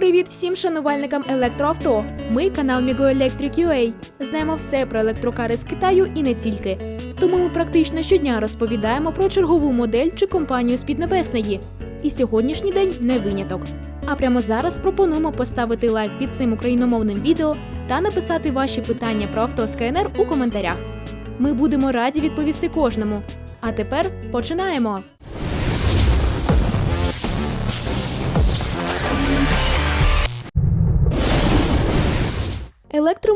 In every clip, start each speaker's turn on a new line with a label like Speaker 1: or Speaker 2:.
Speaker 1: Привіт всім шанувальникам електроавто. Ми канал Migo Electric Знаємо все про електрокари з Китаю і не тільки. Тому ми практично щодня розповідаємо про чергову модель чи компанію з Піднебесної. І сьогоднішній день не виняток. А прямо зараз пропонуємо поставити лайк під цим україномовним відео та написати ваші питання про авто з КНР у коментарях. Ми будемо раді відповісти кожному. А тепер починаємо.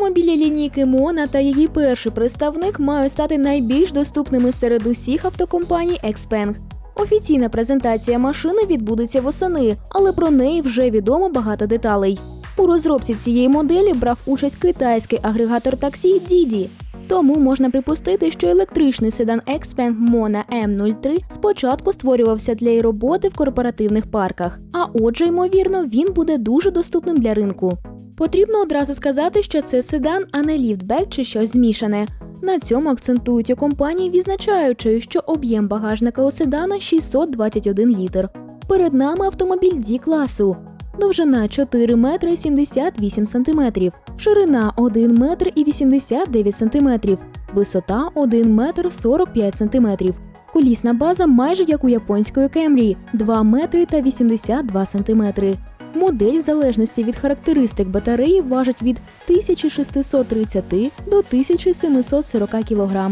Speaker 1: Електромобілі лінійки Мона та її перший представник мають стати найбільш доступними серед усіх автокомпаній Xpeng. Офіційна презентація машини відбудеться восени, але про неї вже відомо багато деталей. У розробці цієї моделі брав участь китайський агрегатор таксі Didi. Тому можна припустити, що електричний седан Xpeng Mona M03 спочатку створювався для роботи в корпоративних парках, а отже, ймовірно, він буде дуже доступним для ринку. Потрібно одразу сказати, що це седан, а не ліфтбек чи щось змішане. На цьому акцентують у компанії, відзначаючи, що об'єм багажника у седана 621 літр. Перед нами автомобіль D класу. Довжина 4 метри 78 сантиметрів, ширина 1 метр і 89 сантиметрів, висота 1 метр 45 сантиметрів. Колісна база майже як у японської Кемрі 2 метри та 82 сантиметри. Модель, в залежності від характеристик батареї, важить від 1630 до 1740 кг.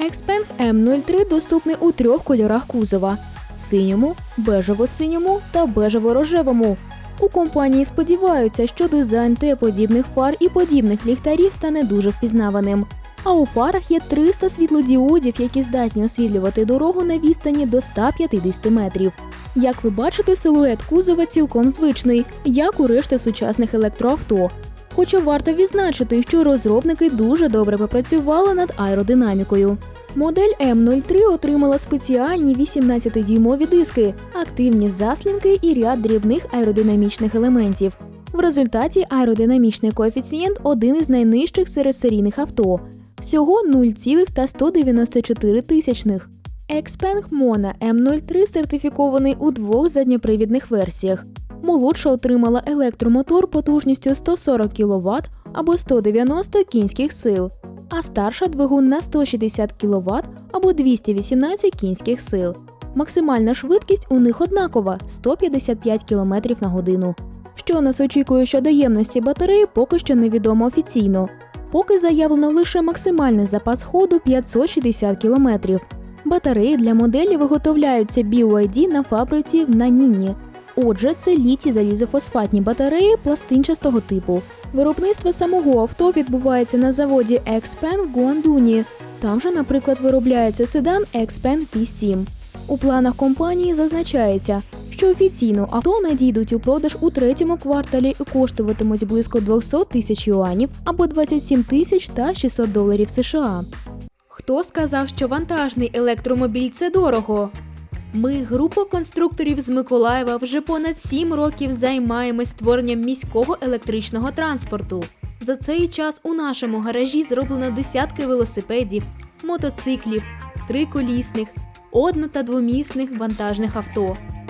Speaker 1: Xpeng M03 доступний у трьох кольорах кузова: синьому, бежево-синьому та бежево-рожевому. У компанії сподіваються, що дизайн Т-подібних фар і подібних ліхтарів стане дуже впізнаваним. А у фарах є 300 світлодіодів, які здатні освітлювати дорогу на відстані до 150 метрів. Як ви бачите, силует кузова цілком звичний, як у решти сучасних електроавто. Хоча варто відзначити, що розробники дуже добре попрацювали над аеродинамікою. Модель М03 отримала спеціальні 18-дюймові диски, активні заслінки і ряд дрібних аеродинамічних елементів. В результаті аеродинамічний коефіцієнт один із найнижчих серед серійних авто всього 0,194 тисячних. Xpeng Mona M03 сертифікований у двох задньопривідних версіях. Молодша отримала електромотор потужністю 140 кВт або 190 кінських сил, а старша двигун на 160 кВт або 218 кінських сил. Максимальна швидкість у них однакова 155 км на годину. Що нас очікує щодо ємності батареї, поки що невідомо офіційно. Поки заявлено лише максимальний запас ходу 560 км. Батареї для моделі виготовляються BYD на фабриці в Нанінні. Отже, це літі залізофосфатні батареї пластинчастого типу. Виробництво самого авто відбувається на заводі Xpeng в Гуандуні. Там же, наприклад, виробляється седан Xpeng P7. У планах компанії зазначається, що офіційно авто надійдуть у продаж у третьому кварталі і коштуватимуть близько 200 тисяч юанів або 27 тисяч та 600 доларів США. Хто сказав, що вантажний електромобіль це дорого? Ми, група конструкторів з Миколаєва, вже понад 7 років займаємось створенням міського електричного транспорту. За цей час у нашому гаражі зроблено десятки велосипедів, мотоциклів, триколісних, одно- та двомісних вантажних авто.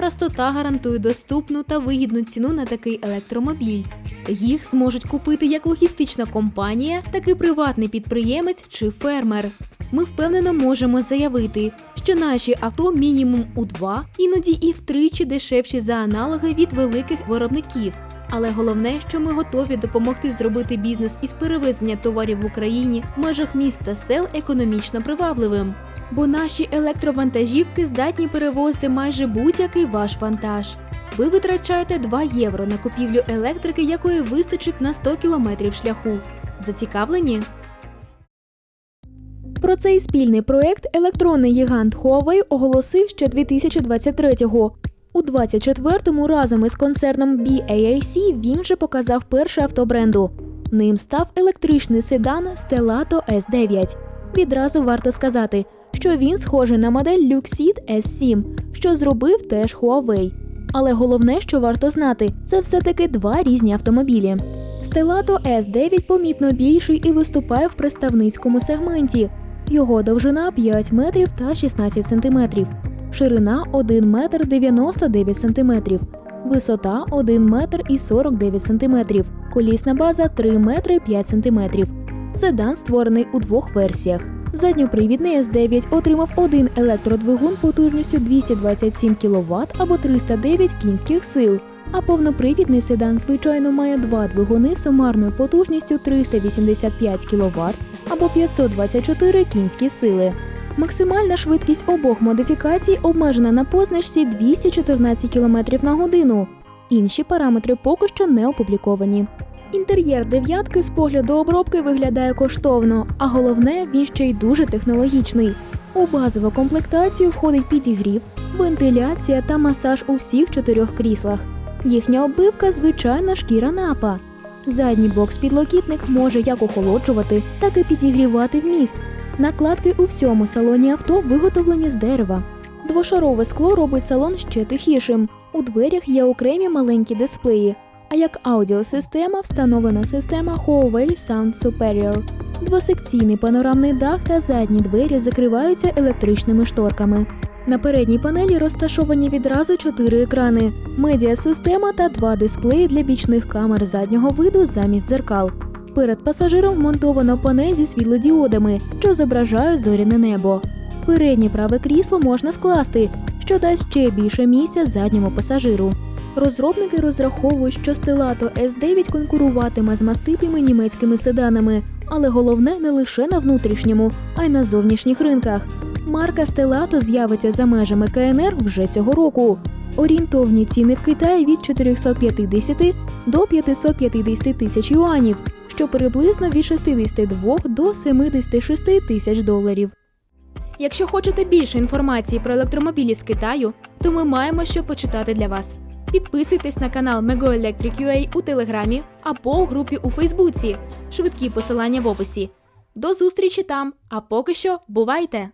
Speaker 1: Простота гарантує доступну та вигідну ціну на такий електромобіль. Їх зможуть купити як логістична компанія, так і приватний підприємець чи фермер. Ми впевнено можемо заявити, що наші авто мінімум у два, іноді і втричі дешевші за аналоги від великих виробників. Але головне, що ми готові допомогти зробити бізнес із перевезення товарів в Україні в межах міст та сел економічно привабливим. Бо наші електровантажівки здатні перевозити майже будь-який ваш вантаж. Ви витрачаєте 2 євро на купівлю електрики, якої вистачить на 100 кілометрів шляху. Зацікавлені? Про цей спільний проект електронний гігант Huawei оголосив ще 2023-го. У 24-му разом із концерном BAAC він вже показав перше авто бренду. Ним став електричний седан Stelato S9. Відразу варто сказати, що він схожий на модель Luxeed S7, що зробив теж Huawei. Але головне, що варто знати, це все-таки два різні автомобілі. Stelato S9 помітно більший і виступає в представницькому сегменті. Його довжина 5 метрів та 16 сантиметрів, ширина 1 метр 99 сантиметрів, висота 1 метр і 49 сантиметрів, колісна база 3 метри 5 сантиметрів. Седан створений у двох версіях. Задньопривідний S9 отримав один електродвигун потужністю 227 кВт або 309 кінських сил, а повнопривідний седан, звичайно, має два двигуни сумарною потужністю 385 кВт або 524 кінські сили. Максимальна швидкість обох модифікацій обмежена на позначці 214 км на годину. Інші параметри поки що не опубліковані. Інтер'єр дев'ятки з погляду обробки виглядає коштовно, а головне, він ще й дуже технологічний. У базову комплектацію входить підігрів, вентиляція та масаж у всіх чотирьох кріслах. Їхня оббивка звичайна шкіра напа. Задній бокс-підлокітник може як охолоджувати, так і підігрівати вміст. Накладки у всьому салоні авто виготовлені з дерева. Двошарове скло робить салон ще тихішим. У дверях є окремі маленькі дисплеї, а як аудіосистема встановлена система Huawei Sound Superior. Двосекційний панорамний дах та задні двері закриваються електричними шторками. На передній панелі розташовані відразу чотири екрани, медіасистема та два дисплеї для бічних камер заднього виду замість дзеркал. Перед пасажиром вмонтовано панель зі світлодіодами, що зображають зоряне небо. Переднє праве крісло можна скласти, що дасть ще більше місця задньому пасажиру. Розробники розраховують, що Stelato S9 конкуруватиме з маститими німецькими седанами, але головне не лише на внутрішньому, а й на зовнішніх ринках. Марка Stelato з'явиться за межами КНР вже цього року. Орієнтовні ціни в Китаї від 450 до 550 тисяч юанів, що приблизно від 62 до 76 тисяч доларів. Якщо хочете більше інформації про електромобілі з Китаю, то ми маємо що почитати для вас. Підписуйтесь на канал Mego Electric UA у Телеграмі або у групі у Фейсбуці. Швидкі посилання в описі. До зустрічі там, а поки що бувайте!